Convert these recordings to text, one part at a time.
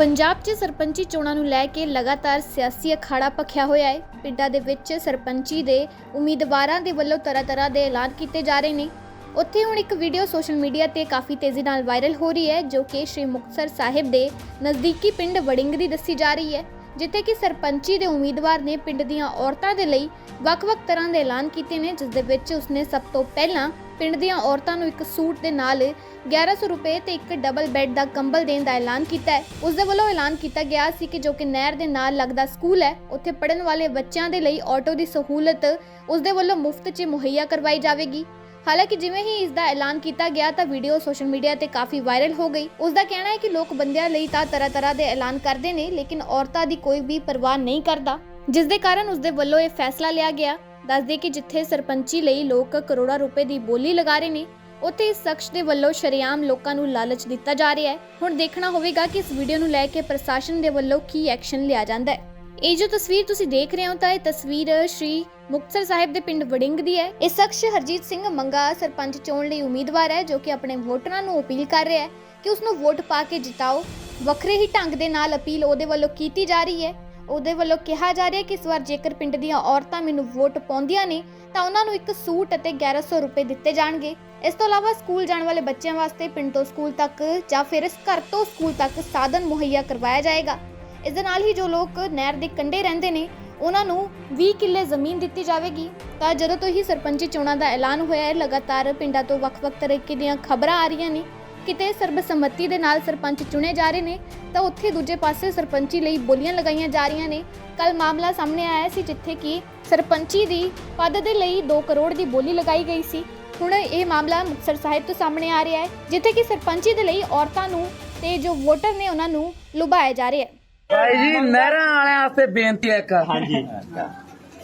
ਪੰਜਾਬ 'ਚ ਸਰਪੰਚੀ ਚੋਣਾਂ ਨੂੰ ਲੈ ਕੇ ਲਗਾਤਾਰ ਸਿਆਸੀ ਅਖਾੜਾ ਭਖਿਆ ਹੋਇਆ ਹੈ। ਪਿੰਡਾਂ ਦੇ ਵਿੱਚ ਸਰਪੰਚੀ ਦੇ ਉਮੀਦਵਾਰਾਂ ਦੇ ਵੱਲੋਂ ਤਰ੍ਹਾਂ-ਤਰ੍ਹਾਂ ਦੇ ਐਲਾਨ ਕੀਤੇ ਜਾ ਰਹੇ ਨੇ। ਉੱਥੇ ਹੁਣ ਇੱਕ ਵੀਡੀਓ ਸੋਸ਼ਲ ਮੀਡੀਆ ਤੇ ਕਾਫੀ ਤੇਜ਼ੀ ਨਾਲ ਵਾਇਰਲ ਹੋ ਰਹੀ ਹੈ, ਜੋ ਕਿ ਸ਼੍ਰੀ ਮੁਕਤਸਰ ਸਾਹਿਬ ਦੇ ਨਜ਼ਦੀਕੀ ਪਿੰਡ ਵੜਿੰਗ ਦੀ ਦੱਸੀ ਜਾ ਰਹੀ ਹੈ। ਜਿੱਥੇ ਕਿ ਸਰਪੰਚੀ ਦੇ ਉਮੀਦਵਾਰ ਨੇ ਪਿੰਡ ਦੀਆਂ ਔਰਤਾਂ ਦੇ ਲਈ ਵੱਖ-ਵੱਖ ਤਰ੍ਹਾਂ ਦੇ ਐਲਾਨ ਕੀਤੇ ਨੇ, ਜਿਸ ਦੇ ਵਿੱਚ ਉਸਨੇ ਸਭ ਤੋਂ ਪਹਿਲਾਂ ਪਿੰਡ ਦੀਆਂ ਔਰਤਾਂ ਨੂੰ ਇੱਕ ਸੂਟ ਦੇ ਨਾਲ 1100 ਰੁਪਏ ਤੇ ਇੱਕ ਡਬਲ ਬੈੱਡ ਦਾ ਕੰਬਲ ਦੇਣ ਦਾ ਐਲਾਨ ਕੀਤਾ ਹੈ। ਉਸ ਦੇ ਵੱਲੋਂ ਐਲਾਨ ਕੀਤਾ ਗਿਆ ਸੀ ਕਿ ਜੋ ਕਿ ਨਹਿਰ ਦੇ ਨਾਲ ਲੱਗਦਾ ਸਕੂਲ ਹੈ, ਉੱਥੇ ਪੜਨ ਵਾਲੇ ਬੱਚਿਆਂ ਦੇ ਲਈ ਆਟੋ ਦੀ ਸਹੂਲਤ ਉਸ ਦੇ ਵੱਲੋਂ ਮੁਫਤ 'ਚ ਮੁਹੱਈਆ ਕਰਵਾਈ ਜਾਵੇਗੀ। ਹਾਲਾਂਕਿ ਜਿਵੇਂ ਹੀ ਇਸ ਦਾ ਐਲਾਨ ਕੀਤਾ ਗਿਆ ਤਾਂ ਵੀਡੀਓ ਸੋਸ਼ਲ ਮੀਡੀਆ ਤੇ ਕਾਫੀ ਵਾਇਰਲ ਹੋ ਗਈ। ਉਸ ਦਾ ਕਹਿਣਾ ਹੈ ਕਿ ਲੋਕ ਬੰਦਿਆਂ ਲਈ ਤਾਂ ਤਰ੍ਹਾਂ-ਤਰ੍ਹਾਂ ਦੇ ਐਲਾਨ ਕਰਦੇ ਨੇ, ਲੇਕਿਨ ਔਰਤਾਂ ਦੀ ਕੋਈ ਵੀ ਪਰਵਾਹ ਨਹੀਂ ਕਰਦਾ। ਜਿਸ ਦੇ ਕਾਰਨ ਉਸ ਦੇ ਵੱਲੋਂ ਇਹ ਫੈਸਲਾ ਲਿਆ ਗਿਆ। ਦੱਸਦੇ ਕਿ ਜਿੱਥੇ ਸਰਪੰਚੀ ਲਈ ਲੋਕ ਕਰੋੜਾਂ ਰੁਪਏ ਦੀ ਬੋਲੀ ਲਗਾ ਰਹੇ ਨੇ, ਉੱਥੇ ਇਸ ਸ਼ਖਸ ਦੇ ਵੱਲੋਂ ਸ਼ਰੇਆਮ ਲੋਕਾਂ ਨੂੰ ਲਾਲਚ ਦਿੱਤਾ ਜਾ ਰਿਹਾ ਹੈ। ਹੁਣ ਦੇਖਣਾ ਹੋਵੇਗਾ ਕਿ ਇਸ ਵੀਡੀਓ ਨੂੰ ਲੈ ਕੇ ਪ੍ਰਸ਼ਾਸਨ ਦੇ ਵੱਲੋਂ ਕੀ ਐਕਸ਼ਨ ਲਿਆ ਜਾਂਦਾ ਹੈ। ਇਹ ਜੋ ਤਸਵੀਰ ਤੁਸੀਂ ਦੇਖ ਰਹੇ ਹੋ ਤਾਂ ਇਹ ਤਸਵੀਰ ਸ਼੍ਰੀ ਮੁਕਤਸਰ ਸਾਹਿਬ ਦੇ ਪਿੰਡ ਵੜਿੰਗ ਦੀ ਹੈ। ਇਹ ਸ਼ਖਸ ਹਰਜੀਤ ਸਿੰਘ ਮੰਗਾ ਸਰਪੰਚ ਚੋਣ ਲਈ ਉਮੀਦਵਾਰ ਹੈ, ਜੋ ਕਿ ਆਪਣੇ ਵੋਟਰਾਂ ਨੂੰ ਅਪੀਲ ਕਰ ਰਿਹਾ ਹੈ ਕਿ ਉਸ ਨੂੰ ਵੋਟ ਪਾ ਕੇ ਜਿਤਾਓ। ਵੱਖਰੇ ਹੀ ਢੰਗ ਦੇ ਨਾਲ ਅਪੀਲ ਉਹਦੇ ਵੱਲੋਂ ਕੀਤੀ ਜਾ ਰਹੀ ਹੈ। ਉਹਦੇ ਵੱਲੋਂ ਕਿਹਾ ਜਾ ਰਿਹਾ ਕਿ ਇਸ ਵਾਰ ਜੇਕਰ ਪਿੰਡ ਦੀਆਂ ਔਰਤਾਂ ਮੈਨੂੰ ਵੋਟ ਪਾਉਂਦੀਆਂ ਨੇ, ਤਾਂ ਉਹਨਾਂ ਨੂੰ ਇੱਕ ਸੂਟ ਅਤੇ 1100 ਰੁਪਏ ਦਿੱਤੇ ਜਾਣਗੇ। ਇਸ ਤੋਂ ਇਲਾਵਾ ਸਕੂਲ ਜਾਣ ਵਾਲੇ ਬੱਚਿਆਂ ਵਾਸਤੇ ਪਿੰਡ ਤੋਂ ਸਕੂਲ ਤੱਕ ਜਾਂ ਫਿਰ ਘਰ ਤੋਂ ਸਕੂਲ ਤੱਕ ਸਾਧਨ ਮੁਹੱਈਆ ਕਰਵਾਇਆ ਜਾਏਗਾ। ਇਸ ਦੇ ਨਾਲ ਹੀ ਜੋ ਲੋਕ ਨਹਿਰ ਦੇ ਕੰਢੇ ਰਹਿੰਦੇ ਨੇ, ਉਹਨਾਂ ਨੂੰ 20 ਕਿੱਲੇ ਜ਼ਮੀਨ ਦਿੱਤੀ ਜਾਵੇਗੀ। ਤਾਂ ਜਦੋਂ ਤੋਂ ਹੀ ਸਰਪੰਚੀ ਚੋਣਾਂ ਦਾ ਐਲਾਨ ਹੋਇਆ ਹੈ, ਲਗਾਤਾਰ ਪਿੰਡਾਂ ਤੋਂ ਵੱਖ-ਵੱਖ ਤਰੀਕੇ ਦੀਆਂ ਖਬਰਾਂ ਆ ਰਹੀਆਂ ਨੇ, ਕਿਤੇ ਸਰਬਸੰਮਤੀ ਦੇ ਨਾਲ ਸਰਪੰਚ ਚੁਣੇ ਜਾ ਰਹੇ ਨੇ, ਤਾਂ ਉੱਥੇ ਦੂਜੇ ਪਾਸੇ ਸਰਪੰਚੀ ਲਈ ਬੋਲੀਆਂ ਲਗਾਈਆਂ ਜਾ ਰਹੀਆਂ ਨੇ। ਕੱਲ ਮਾਮਲਾ ਸਾਹਮਣੇ ਆਇਆ ਸੀ, ਜਿੱਥੇ ਕਿ ਸਰਪੰਚੀ ਦੀ ਪਦ ਦੇ ਲਈ 2 ਕਰੋੜ ਦੀ ਬੋਲੀ ਲਗਾਈ ਗਈ ਸੀ। ਹੁਣ ਇਹ ਮਾਮਲਾ ਮੁਕਤਸਰ ਸਾਹਿਬ ਤੋਂ ਸਾਹਮਣੇ ਆ ਰਿਹਾ ਹੈ, ਜਿੱਥੇ ਕਿ ਸਰਪੰਚੀ ਦੇ ਲਈ ਔਰਤਾਂ ਨੂੰ ਤੇ ਜੋ ਵੋਟਰ ਨੇ ਉਹਨਾਂ ਨੂੰ ਲੁਭਾਇਆ ਜਾ ਰਿਹਾ ਹੈ। ਭਾਈ ਜੀ ਨਹਿਰਾਂ ਵਾਲਿਆਂ ਵਾਸਤੇ ਬੇਨਤੀ ਹੈ ਇੱਕ। ਹਾਂਜੀ।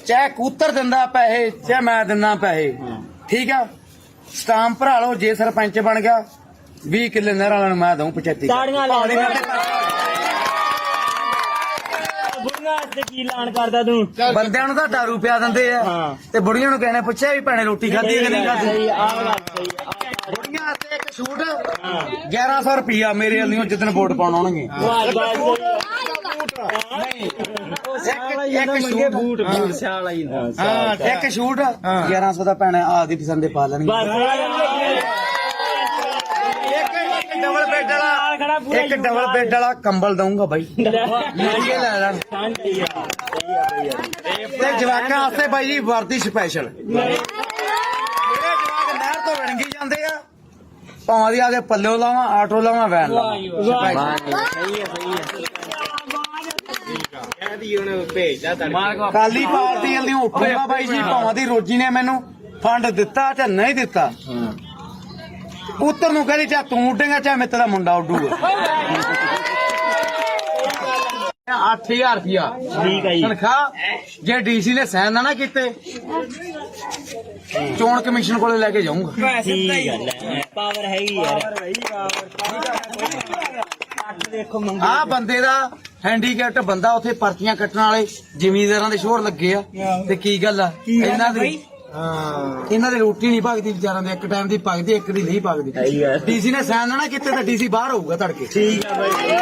ਚਾਹੇ ਕੂਤਰ ਦਿੰਦਾ ਪੈਸੇ ਚਾਹੇ ਮੈਂ ਦਿੰਦਾ ਪੈਸੇ। ਠੀਕ ਆ? ਸਟਾਂਪ ਭਰਾ ਲਓ ਜੇ ਸਰਪੰਚ ਬਣ ਗਿਆ 20 ਕਿੱਲੇ ਨਹਿਰਾਂ ਵਾਲਿਆਂ ਨੂੰ ਮੈਂ ਦਊਂ 75 ਤਾੜੀਆਂ ਲਾ ਬੁੜੀਆਂ ਤੇ ਕੀ ਐਲਾਨ ਕਰਦਾ ਤੂੰ? ਬੰਦਿਆਂ ਨੂੰ ਤਾਂ ਦਾਰੂ ਪਿਆ ਦਿੰਦੇ ਆ। ਤੇ ਬੁੜੀਆਂ ਨੂੰ ਕਹਿੰਦੇ ਪੁੱਛਿਆ ਵੀ ਭੈਣੇ ਰੋਟੀ ਖਾਧੀ ਕਿ ਨਹੀਂ ਖਾਧੀ? ਸਹੀ ਆ ਗੱਲ ਸਹੀ ਆ। ਬੁੜੀਆਂ ਵਾਸਤੇ ਇੱਕ ਛੂਟ 1100 ਰੁਪਿਆ ਮੇਰੇ ਵੱਲੋਂ ਜਿੱਦਣ ਵੋਟ ਪਾਉਣ ਆਉਣਗੇ। ਵਾਹ ਵਾਹ ਨਹੀਂ। ਇੱਕ ਸ਼ੂਟ ਬੂਟ ਬੂਟ ਸਿਆਲ ਆਈ ਹਾਂ ਇੱਕ ਛੂਟ 1100 ਦਾ ਭੈਣੇ ਆਦੀ ਪਸੰਦ ਦੇ ਪਾ ਲੈਣਗੇ। ਇੱਕ ਇੱਕ ਡਬਲ ਬੈੱਡ ਵਾਲਾ ਇੱਕ ਡਬਲ ਬੈੱਡ ਵਾਲਾ ਕੰਬਲ ਦਊਂਗਾ ਬਾਈ। ਲੈ। ਆ ਆ ਆ ਤੇ ਜਵਾਕਾਂ ਵਾਸਤੇ ਬਾਈ ਜੀ ਵਰਦੀ ਸਪੈਸ਼ਲ ਜਿਹੜੇ ਜਵਾਕ ਨਹਿਰ ਤੋਂ ਵਿਣਗੀ ਜਾਂਦੇ ਆ ਭਾਵਾਂ ਦੀ ਆਗੇ ਪੱਲਿਓ ਲਾਵਾਂ ਆਟੋ ਲਾਵਾਂ ਵੈਨ ਲਾਵਾਂ। ਸਹੀ ਆ ਸਹੀ ਕਾਲੀ ਪਾਰਟੀ ਵਾਲੀ ਉੱਠੂਗਾ ਬਾਈ ਜੀ ਭਾਵਾਂ ਦੀ ਰੋਜੀ ਨੇ ਮੈਨੂੰ ਫੰਡ ਦਿੱਤਾ ਜਾਂ ਨਹੀਂ ਦਿੱਤਾ। ਉੱਤਰ ਨੂੰ ਕਹਿੰਦੀ ਚਾ ਤੂੰ ਉੱਡੇਗਾ ਚਾਹੇ ਮੇਰੇ ਤੇਰਾ ਮੁੰਡਾ ਉੱਡੂਗਾ। 8000 ਰੁਪਿਆ ਠੀਕ ਆ ਜੀ। ਤਨਖਾਹ? ਜੇ ਡੀਸੀ ਨੇ ਸਾਈਨ ਨਾ ਨਾ ਕੀਤੇ ਚੋਣ ਕਮਿਸ਼ਨ ਕੋਲੇ ਲੈ ਕੇ ਜਾਊਂਗਾ। ਠੀਕ ਪਾਵਰ ਹੈਗੀ ਯਾਰ। ਅੱਠ ਦੇਖੋ ਮੰਗੀ ਆ ਬੰਦੇ ਦਾ ਹੈਂਡੀਕੈਪਟ ਬੰਦਾ ਉੱਥੇ ਪਰਚੀਆਂ ਕੱਟਣ ਵਾਲੇ ਜ਼ਿਮੀਂਦਾਰਾਂ ਦੇ ਸ਼ੋਰ ਲੱਗੇ ਆ। ਤੇ ਕੀ ਗੱਲ ਆ? ਇਹਨਾਂ ਦੀ ਇਹਨਾਂ ਦੀ ਰੋਟੀ ਨਹੀਂ ਪੱਕਦੀ ਵਿਚਾਰਾਂ ਦੇ ਇੱਕ ਟਾਈਮ ਦੀ ਪੱਕਦੀ ਇੱਕ ਦੀ ਨਹੀਂ ਆ। ਡੀਸੀ ਨੇ ਸਾਈਨ ਨਾ ਨਾ ਕੀਤੇ ਤਾਂ ਡੀਸੀ ਬਾਹਰ ਹੋਊਗਾ ਤੜਕੇ। ਠੀਕ ਆ ਬਾਈ।